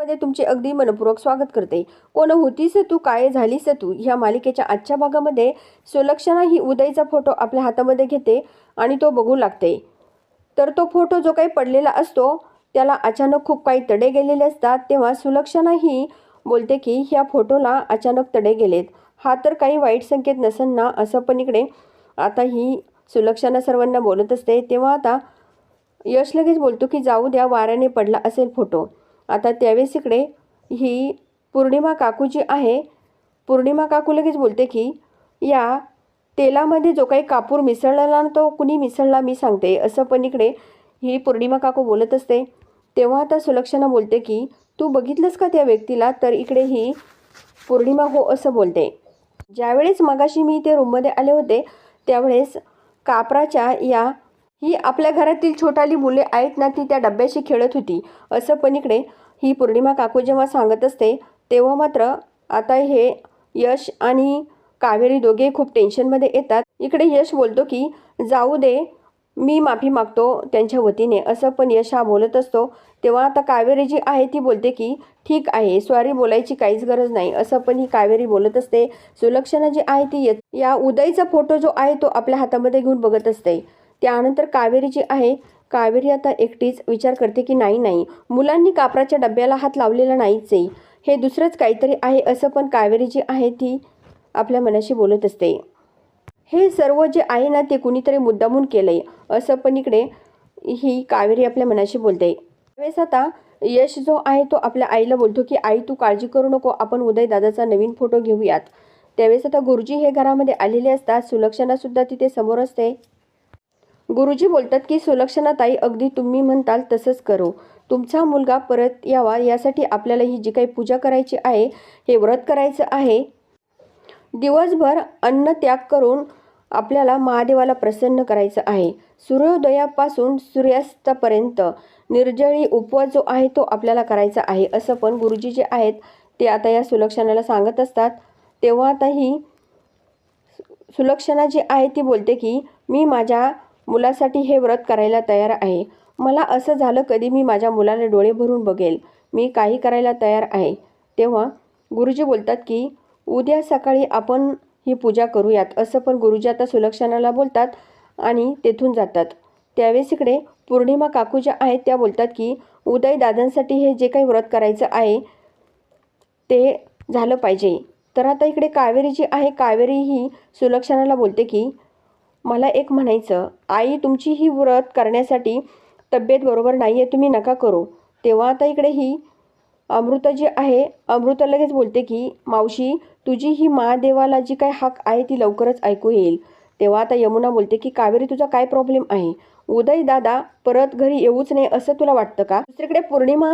मध्ये तुमचे अगदी मनपूर्वक स्वागत करते. कोण होतीस तू? काय झालीस तू? ह्या मालिकेच्या आजच्या भागामध्ये सुलक्षणा ही उदयचा फोटो आपल्या हातामध्ये घेते आणि तो बघू लागते. तर तो फोटो जो काही पडलेला असतो त्याला अचानक खूप काही तडे गेलेले असतात. तेव्हा सुलक्षणा ही बोलते की ह्या फोटोला अचानक तडे गेलेत. हा तर काही वाईट संकेत नसेल ना असं पण इकडे आता ही सुलक्षणा सर्वांना बोलत असते. तेव्हा आता यश लगेच बोलतो की जाऊ द्या वाऱ्याने पडला असेल फोटो आता त्यावेळेस इकडे ही पौर्णिमा काकू जी आहे पौर्णिमा काकू लगेच बोलते की या तेलामध्ये जो काही कापूर मिसळला ना तो कुणी मिसळला मी सांगते. असं पण इकडे ही पौर्णिमा काकू बोलत असते. तेव्हा आता सुलक्षणा बोलते की तू बघितलंस का त्या व्यक्तीला? तर इकडे ही पौर्णिमा हो असं बोलते. ज्यावेळेस मगाशी मी ते रूममध्ये आले होते त्यावेळेस कापराच्या या ही आपल्या घरातील छोटाली मुले आहेत ना ती त्या डब्याशी खेळत होती. असं पण इकडे ही पौर्णिमा काकू जेव्हा सांगत असते तेव्हा मात्र आता हे यश आणि कावेरी दोघे खूप टेन्शनमध्ये येतात. इकडे यश बोलतो की जाऊ दे मी माफी मागतो त्यांच्या वतीने. असं पण यश हा बोलत असतो. तेव्हा आता कावेरी जी आहे ती बोलते की ठीक आहे सॉरी बोलायची काहीच गरज नाही. असं पण ही कावेरी बोलत असते. सुलक्षणा जी आहे ती या उदयचा फोटो जो आहे तो आपल्या हातामध्ये घेऊन बघत असते. त्यानंतर कावेरी जी आहे कावेरी आता एकटीच विचार करते की नाही नाही. मुलांनी कापराच्या डब्याला हात लावलेला नाहीच आहे. हे दुसरंच काहीतरी आहे असं पण कावेरी जी आहे ती आपल्या मनाशी बोलत असते. हे सर्व जे आहे ना ते कुणीतरी मुद्दामून केलंय. असं पण इकडे ही कावेरी आपल्या मनाशी बोलते. त्यावेळेस आता यश जो आहे तो आपल्या आईला बोलतो की आई तू काळजी करू नको आपण उदय दादाचा नवीन फोटो घेऊयात. त्यावेळेस आता गुरुजी हे घरामध्ये आलेले असतात. सुलक्षणा सुद्धा तिथे समोर असते. गुरुजी बोलतात की सुलक्षणाताई अगदी तुम्ही म्हणताल तसंच करो. तुमचा मुलगा परत यावा यासाठी आपल्याला ही जी काही पूजा करायची आहे हे व्रत करायचं आहे. दिवसभर अन्न त्याग करून आपल्याला महादेवाला प्रसन्न करायचं आहे. सूर्योदयापासून सूर्यास्तापर्यंत निर्जळी उपवास जो आहे तो आपल्याला करायचा आहे. असं पण गुरुजी जे आहेत ते आता या सुलक्षणाला सांगत असतात. तेव्हा आता ही सुलक्षणा जी आहे ती बोलते की मी माझ्या मुलासाठी हे व्रत करायला तयार आहे. मला असं झालं कधी मी माझ्या मुलाला डोळे भरून बघेल. मी काही करायला तयार आहे. तेव्हा गुरुजी बोलतात की उद्या सकाळी आपण ही पूजा करूयात. असं पण गुरुजी आता सुलक्षणाला बोलतात आणि तेथून जातात. त्यावेळेस इकडे पौर्णिमा काकू ज्या आहेत त्या बोलतात की उदय दादांसाठी हे जे काही व्रत करायचं आहे ते झालं पाहिजे. तर आता इकडे कावेरी जी आहे कावेरी ही सुलक्षणाला बोलते की मला एक म्हणायचं आई तुमची ही व्रत करण्यासाठी तब्येत बरोबर नाही आहे तुम्ही नका करू. तेव्हा आता इकडे ही अमृता जी आहे अमृता लगेच बोलते की मावशी तुझी ही महादेवाला जी काय हाक आहे ती लवकरच ऐकू येईल. तेव्हा आता यमुना बोलते की कावेरी तुझा काय प्रॉब्लेम आहे? उदय दादा परत घरी येऊच नाही असं तुला वाटतं का? दुसरीकडे पौर्णिमा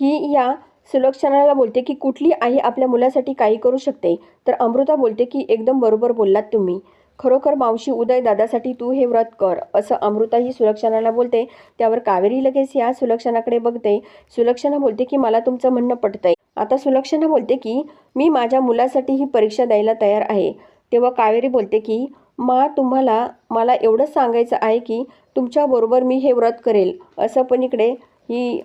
ही या सुलक्षणाला बोलते की कुठली आई आपल्या मुलासाठी काही करू शकते? तर अमृता बोलते की एकदम बरोबर बोललात तुम्ही. खरोखर मावशी उदय दादासाठी तू हे व्रत कर असं अमृता ही सुलक्षणाला बोलते. त्यावर कावेरी लगेच या सुलक्षणाकडे बघते. सुलक्षणा बोलते की मला तुमचं म्हणणं पटतंय. आता सुलक्षणा बोलते की मी माझ्या मुलासाठी ही परीक्षा द्यायला तयार आहे. तेव्हा कावेरी बोलते की मा तुम्हाला मला एवढंच सांगायचं आहे की तुमच्याबरोबर मी हे व्रत करेल. असं पण इकडे ही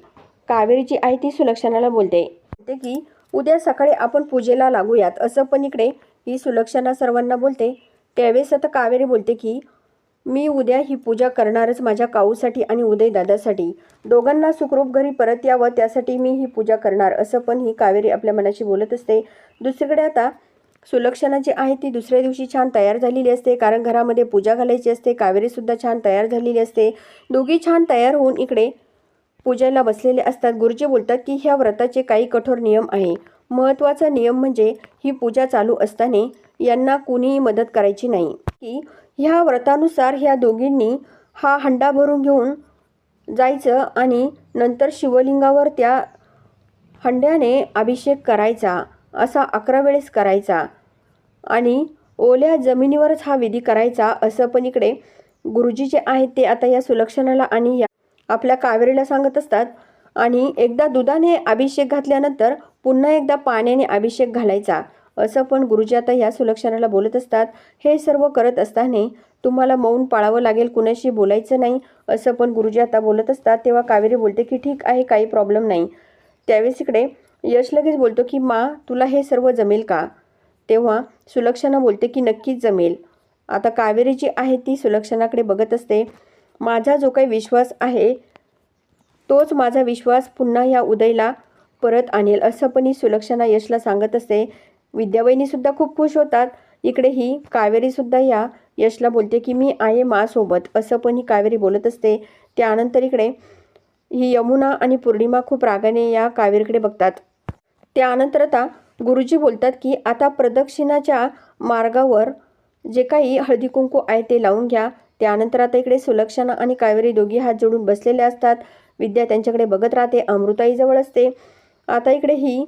कावेरी जी आहे ती सुलक्षणाला बोलते. बोलते की उद्या सकाळी आपण पूजेला लागूयात. असं पण इकडे ही सुलक्षणा सर्वांना बोलते. त्यावेळेस आता कावेरी बोलते की मी उद्या ही पूजा करणारच माझ्या काऊसाठी आणि उदय दादासाठी. दोघांना सुखरूप घरी परत यावं त्यासाठी मी ही पूजा करणार असं पण ही कावेरी आपल्या मनाशी बोलत असते. दुसरीकडे आता सुलक्षणा जी आहे ती दुसऱ्या दिवशी छान तयार झालेली असते कारण घरामध्ये पूजा घालायची असते कावेरीसुद्धा छान तयार झालेली असते. दोघी छान तयार होऊन इकडे पूजेला बसलेले असतात. गुरुजी बोलतात की ह्या व्रताचे काही कठोर नियम आहे. महत्त्वाचा नियम म्हणजे ही पूजा चालू असताना यांना कुणीही मदत करायची नाही. की ह्या व्रतानुसार ह्या दोघींनी हा हंडा भरून घेऊन जायचं आणि नंतर शिवलिंगावर त्या हंड्याने अभिषेक करायचा असा अकरा वेळेस करायचा आणि ओल्या जमिनीवरच हा विधी करायचा असं पण इकडे गुरुजी जे आहेत ते आता या सुलक्षणाला आणि या आपल्या कावेरीला सांगत असतात. आणि एकदा दुधाने अभिषेक घातल्यानंतर पुन्हा एकदा पाण्याने अभिषेक घालायचा. असं पण गुरुजी आता ह्या सुलक्षणाला बोलत असतात. हे सर्व करत असताना तुम्हाला मौन पाळावं लागेल कुणाशी बोलायचं नाही असं पण गुरुजी आता बोलत असतात. तेव्हा कावेरी बोलते की ठीक आहे काही प्रॉब्लेम नाही. त्यावेळेस इकडे यश लगेच बोलतो की मा तुला हे सर्व जमेल का? तेव्हा सुलक्षणा बोलते की नक्कीच जमेल. आता कावेरी जी आहे ती सुलक्षणाकडे बघत असते. माझा जो काही विश्वास आहे तोच माझा विश्वास पुन्हा या उदयला परत आणेल असं पण ही सुलक्षणा यशला सांगत असते. विद्यावहिनीसुद्धा खूप खुश होतात. इकडे ही कावेरीसुद्धा या यशला बोलते की मी आहे मासोबत असं पण ही कावेरी बोलत असते. त्यानंतर इकडे ही यमुना आणि पौर्णिमा खूप रागाने या कावेरीकडे बघतात. त्यानंतर आता गुरुजी बोलतात की आता प्रदक्षिणाच्या मार्गावर जे काही हळदी कुंकू आहे ते लावून घ्या. त्यानंतर आता इकडे सुलक्षणा आणि कावेरी दोघी हात जोडून बसलेले असतात. विद्या त्यांच्याकडे बघत राहते. अमृताई जवळ असते. आता इकडे ही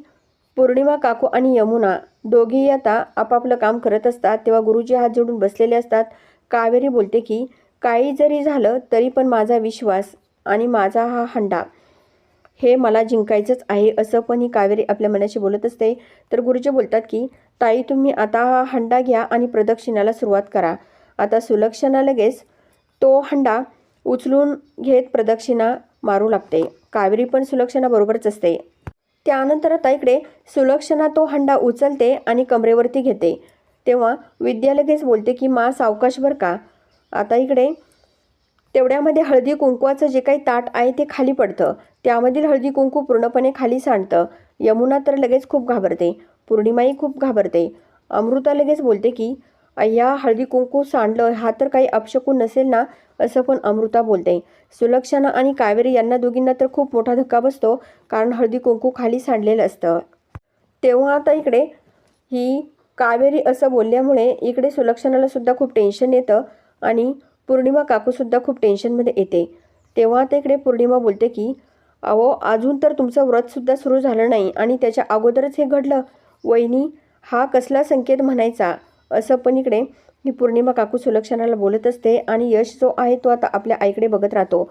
पौर्णिमा काकू आणि यमुना दोघेही आता आपापलं काम करत असतात. तेव्हा गुरुजी हात जोडून बसलेले असतात. कावेरी बोलते की काही जरी झालं तरी पण माझा विश्वास आणि माझा हा हंडा हे मला जिंकायचंच आहे असं पण ही कावेरी आपल्या मनाशी बोलत असते. तर गुरुजी बोलतात की ताई तुम्ही आता हा हंडा घ्या आणि प्रदक्षिणाला सुरुवात करा. आता सुलक्षणा लगेच तो हंडा उचलून घेत प्रदक्षिणा मारू लागते. कावेरी पण सुलक्षणाबरोबरच असते. त्यानंतर आता इकडे सुलक्षणा तो हंडा उचलते आणि कमरेवरती घेते. तेव्हा विद्या लगेच बोलते की मा सावकाश बर का? आता इकडे तेवढ्यामध्ये हळदी कुंकवाचं जे काही ताट आहे ते खाली पडतं. त्यामधील हळदी कुंकू पूर्णपणे खाली सांडतं. यमुना तर लगेच खूप घाबरते. पौर्णिमाही खूप घाबरते. अमृता लगेच बोलते की या हळदी कुंकू सांडलं हा तर काही अपशकून नसेल ना? असं पण अमृता बोलते. सुलक्षणा आणि कावेरी यांना दोघींना तर खूप मोठा धक्का बसतो कारण हळदी कुंकू खाली सांडलेलं असतं. तेव्हा आता इकडे ही कावेरी असं बोलल्यामुळे इकडे सुलक्षणाला सुद्धा खूप टेन्शन येतं आणि पौर्णिमा काकूसुद्धा खूप टेन्शनमध्ये येते. तेव्हा आता इकडे पौर्णिमा बोलते की अहो अजून तर तुमचं व्रतसुद्धा सुरू झालं नाही आणि त्याच्या अगोदरच हे घडलं. वहिनी हा कसला संकेत म्हणायचा? असं पण इकडे ही पौर्णिमा काकू सुलक्षणाला बोलत असते आणि यश जो आहे तो आता आपल्या आईकडे बघत राहतो.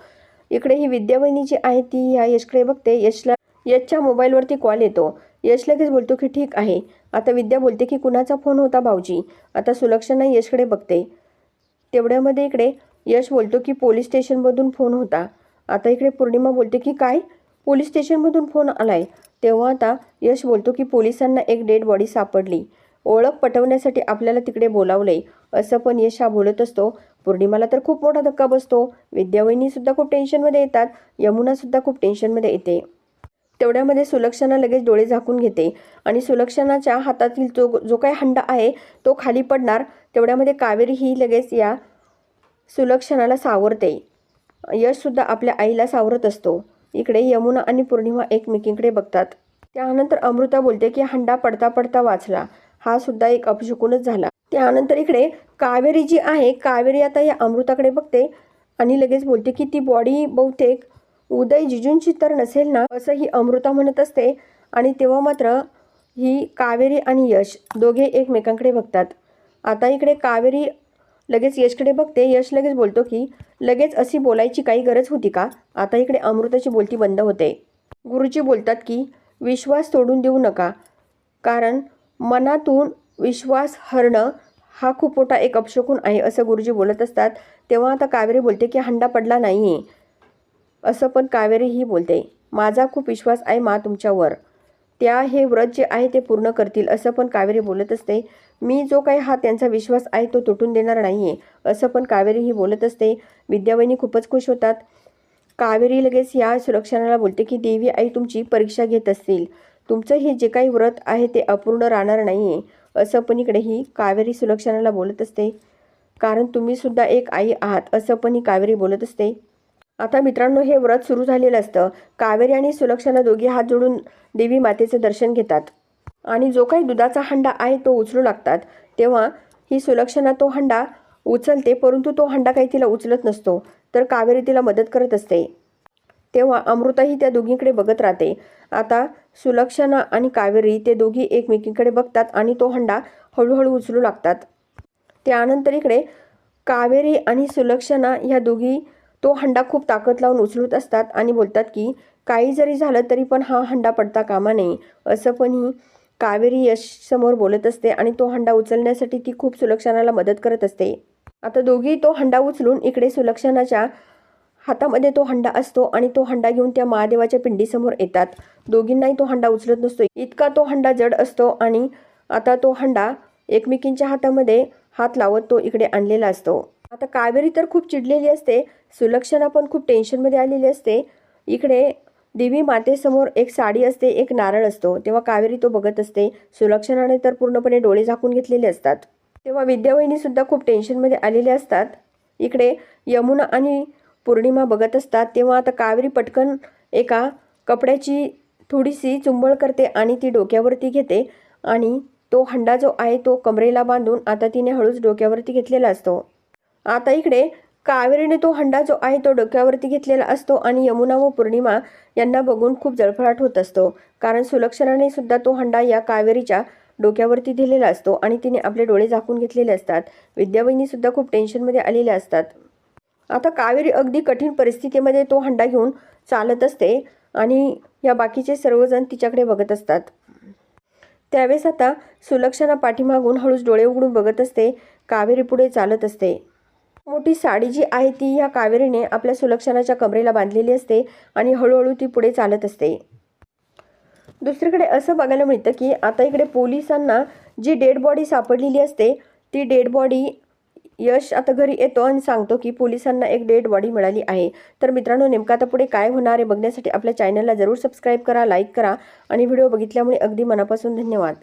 इकडे ही विद्यावहिनी जी आहे ती ह्या यशकडे बघते. यशला यशच्या मोबाईलवरती कॉल येतो. यश लगेच बोलतो की ठीक आहे. आता विद्या बोलते की कुणाचा फोन होता भाऊजी? आता सुलक्षणा यशकडे बघते. तेवढ्यामध्ये इकडे यश बोलतो की पोलीस स्टेशनमधून फोन होता. आता इकडे पौर्णिमा बोलते की काय? पोलीस स्टेशनमधून फोन आलाय. तेव्हा आता यश बोलतो की पोलिसांना एक डेड बॉडी सापडली. ओळख पटवण्यासाठी आपल्याला तिकडे बोलावलंय. असं पण यश हा बोलत असतो. पौर्णिमाला तर खूप मोठा धक्का बसतो. विद्यावहिनीसुद्धा खूप टेन्शनमध्ये येतात. यमुनासुद्धा खूप टेन्शनमध्ये येते. तेवढ्यामध्ये सुलक्षणा लगेच डोळे झाकून घेते. आणि सुलक्षणाच्या हातातील जो जो काही हंडा आहे तो खाली पडणार. तेवढ्यामध्ये कावेरी ही लगेच या सुलक्षणाला सावरते. यशसुद्धा आपल्या आईला सावरत असतो. इकडे यमुना आणि पौर्णिमा एकमेकींकडे बघतात. त्यानंतर अमृता बोलते की हंडा पडता पडता वाचला. हा सुद्धा एक अपशुकूनच झाला. त्यानंतर इकडे कावेरी जी आहे कावेरी आता या अमृताकडे बघते आणि लगेच बोलते की ती बॉडी बहुतेक उदय जिजूंची तर नसेल ना असं ही अमृता म्हणत असते आणि तेव्हा मात्र ही कावेरी आणि यश दोघे एकमेकांकडे बघतात. आता इकडे कावेरी लगेच यशकडे बघते. यश लगेच बोलतो की लगेच अशी बोलायची काही गरज होती का? आता इकडे अमृताची बोलती बंद होते. गुरुजी बोलतात की विश्वास सोडून देऊ नका कारण मनातून विश्वास हरणं हा खूप मोठा एक अपशकून आहे असं गुरुजी बोलत असतात. तेव्हा आता कावेरी बोलते की हंडा पडला नाही आहे असं पण कावेरी ही बोलते. माझा खूप विश्वास आहे मा तुमच्यावर. त्या हे व्रत जे आहे ते पूर्ण करतील असं पण कावेरी बोलत असते. मी जो काही हा त्यांचा विश्वास आहे तो तुटून देणार नाही आहे असं पण कावेरी ही बोलत असते. विद्यावहिनी खूपच खुश होतात. कावेरी लगेच या सुरक्षणाला बोलते की देवी आई तुमची परीक्षा घेत असतील. तुमचं हे जे काही व्रत आहे ते अपूर्ण राहणार नाही आहे असं पण इकडे ही कावेरी सुलक्षणाला बोलत असते. कारण तुम्ही सुद्धा एक आई आहात असं पण ही कावेरी बोलत असते. आता मित्रांनो हे व्रत सुरू झालेलं असतं. कावेरी आणि सुलक्षणा दोघी हात जोडून देवी मातेचं दर्शन घेतात. आणि जो काही दुधाचा हंडा आहे तो उचलू लागतात. तेव्हा ही सुलक्षणा तो हंडा उचलते परंतु तो हंडा काही तिला उचलत नसतो तर कावेरी तिला मदत करत असते. तेव्हा अमृताही त्या दोघींकडे बघत राहते. आता सुलक्षणा आणि कावेरी ते दोघी एकमेकींकडे बघतात आणि तो हंडा हळूहळू उचलू लागतात. त्यानंतर इकडे कावेरी आणि सुलक्षणा ह्या दोघी तो हंडा खूप ताकद लावून उचलत असतात आणि बोलतात की काही जरी झालं तरी पण हा हंडा पडता कामा नये. असं पण ही कावेरी यश समोर बोलत असते आणि तो हंडा उचलण्यासाठी ती खूप सुलक्षणाला मदत करत असते. आता दोघी तो हंडा उचलून इकडे सुलक्षणाच्या हातामध्ये तो हंडा असतो आणि तो हंडा घेऊन त्या महादेवाच्या पिंडीसमोर येतात. दोघींनाही तो हंडा उचलत नसतो. इतका तो हंडा जड असतो आणि आता तो हंडा एकमेकींच्या हातामध्ये हात लावत तो इकडे आणलेला असतो. आता कावेरी तर खूप चिडलेली असते. सुलक्षणा पण खूप टेन्शनमध्ये आलेली असते. इकडे देवी मातेसमोर एक साडी असते एक नारळ असतो. तेव्हा कावेरी तो बघत असते. सुलक्षणाने तर पूर्णपणे डोळे झाकून घेतलेले असतात. तेव्हा विद्यावहिनी सुद्धा खूप टेन्शनमध्ये आलेले असतात. इकडे यमुना आणि पौर्णिमा बघत असतात तेव्हा आता कावेरी पटकन एका कपड्याची थोडीशी चुंबळ करते आणि ती डोक्यावरती घेते आणि तो हंडा जो आहे तो कमरेला बांधून आता तिने हळूच डोक्यावरती घेतलेला असतो. आता इकडे कावेरीने तो हंडा जो आहे तो डोक्यावरती घेतलेला असतो आणि यमुना व पौर्णिमा यांना बघून खूप जळफळाट होत असतो. कारण सुलक्षणाने सुद्धा तो हंडा या कावेरीच्या डोक्यावरती दिलेला असतो आणि तिने आपले डोळे झाकून घेतलेले असतात. विद्यावहिनी सुद्धा खूप टेन्शनमध्ये आलेल्या असतात. आता कावेरी अगदी कठीण परिस्थितीमध्ये तो हंडा घेऊन चालत असते आणि या बाकीचे सर्वजण तिच्याकडे बघत असतात. त्यावेळेस आता सुलक्षणा पाठीमागून हळूच डोळे उघडून बघत असते कावेरी पुढे चालत असते. मोठी साडी जी आहे ती या कावेरीने आपल्या सुलक्षणाच्या कमरेला बांधलेली असते आणि हळूहळू ती पुढे चालत असते. दुसरीकडे असं बघायला मिळतं की आता इकडे पोलिसांना जी डेड बॉडी सापडलेली असते ती डेड बॉडी यश आता घरी येतो आणि सांगतो की पोलिसांना एक डेड बॉडी मिळाली आहे. तर मित्रांनो नेमका आता पुढे काय होणार आहे बघण्यासाठी आपल्या चॅनलला जरूर सबस्क्राईब करा लाईक करा आणि व्हिडिओ बघितल्यामुळे अगदी मनापासून धन्यवाद.